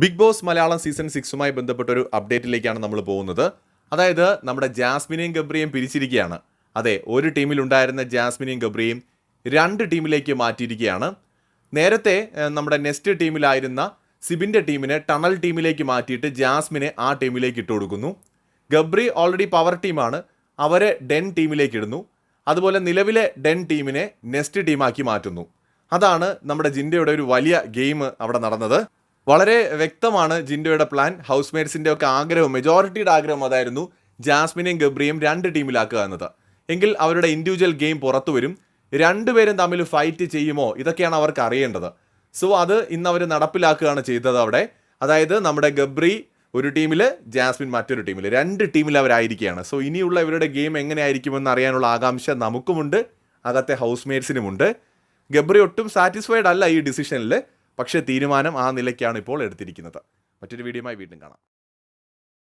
Big boss Malayalam season സിക്സുമായി ബന്ധപ്പെട്ട ഒരു അപ്ഡേറ്റിലേക്കാണ് നമ്മൾ പോകുന്നത്. അതായത് നമ്മുടെ ജാസ്മിനെയും ഗബ്രിയും പിരിച്ചിരിക്കുകയാണ്. അതെ ഒരു ടീമിലുണ്ടായിരുന്ന ജാസ്മിനെയും ഗബ്രിയും രണ്ട് ടീമിലേക്ക് മാറ്റിയിരിക്കുകയാണ്. നേരത്തെ നമ്മുടെ നെക്സ്റ്റ് ടീമിലായിരുന്ന സിബിന്റെ ടീമിനെ ടണൽ ടീമിലേക്ക് മാറ്റിയിട്ട് ജാസ്മിനെ ആ ടീമിലേക്ക് ഇട്ട് കൊടുക്കുന്നു. ഗബ്രി ഓൾറെഡി പവർ ടീമാണ് അവരെ ഡെൻ ടീമിലേക്ക് ഇടുന്നു. അതുപോലെ നിലവിലെ ഡെൻ ടീമിനെ നെക്സ്റ്റ് ടീമാക്കി മാറ്റുന്നു. അതാണ് നമ്മുടെ ജിൻഡയുടെ ഒരു വലിയ ഗെയിം അവിടെ നടന്നത്. വളരെ വ്യക്തമാണ് ജിൻഡോയുടെ പ്ലാൻ ഹൗസ് മേറ്റ്സിന്റെ ഒക്കെ ആഗ്രഹം മെജോറിറ്റിയുടെ ആഗ്രഹം അതായിരുന്നു ജാസ്മിനെയും ഗബ്രിയും രണ്ട് ടീമിലാക്കുക എന്നത്. എങ്കിൽ അവരുടെ ഇൻഡിവിജ്വൽ ഗെയിം പുറത്തു വരും. രണ്ടുപേരും തമ്മിൽ ഫൈറ്റ് ചെയ്യുമോ? ഇതൊക്കെയാണ് അവർക്ക് അറിയേണ്ടത്. സോ അത് ഇന്ന് അവർ നടപ്പിലാക്കുകയാണ് ചെയ്തത് അവിടെ. അതായത് നമ്മുടെ ഗബ്രി ഒരു ടീമിൽ ജാസ്മിൻ മറ്റൊരു ടീമിൽ രണ്ട് ടീമിൽ അവരായിരിക്കുകയാണ്. സോ ഇനിയുള്ള ഇവരുടെ ഗെയിം എങ്ങനെയായിരിക്കുമെന്ന് അറിയാനുള്ള ആകാംക്ഷ നമുക്കുമുണ്ട്. അകത്തെ ഹൗസ് മേറ്റ്സിനുമുണ്ട് ഗബ്രി ഒട്ടും സാറ്റിസ്ഫൈഡ് അല്ല ഈ ഡിസിഷനിൽ പക്ഷേ തീരുമാനം ആ നിലയ്ക്കാണ് ഇപ്പോൾ എടുത്തിരിക്കുന്നത്. മറ്റൊരു വീഡിയോയുമായി വീണ്ടും കാണാം.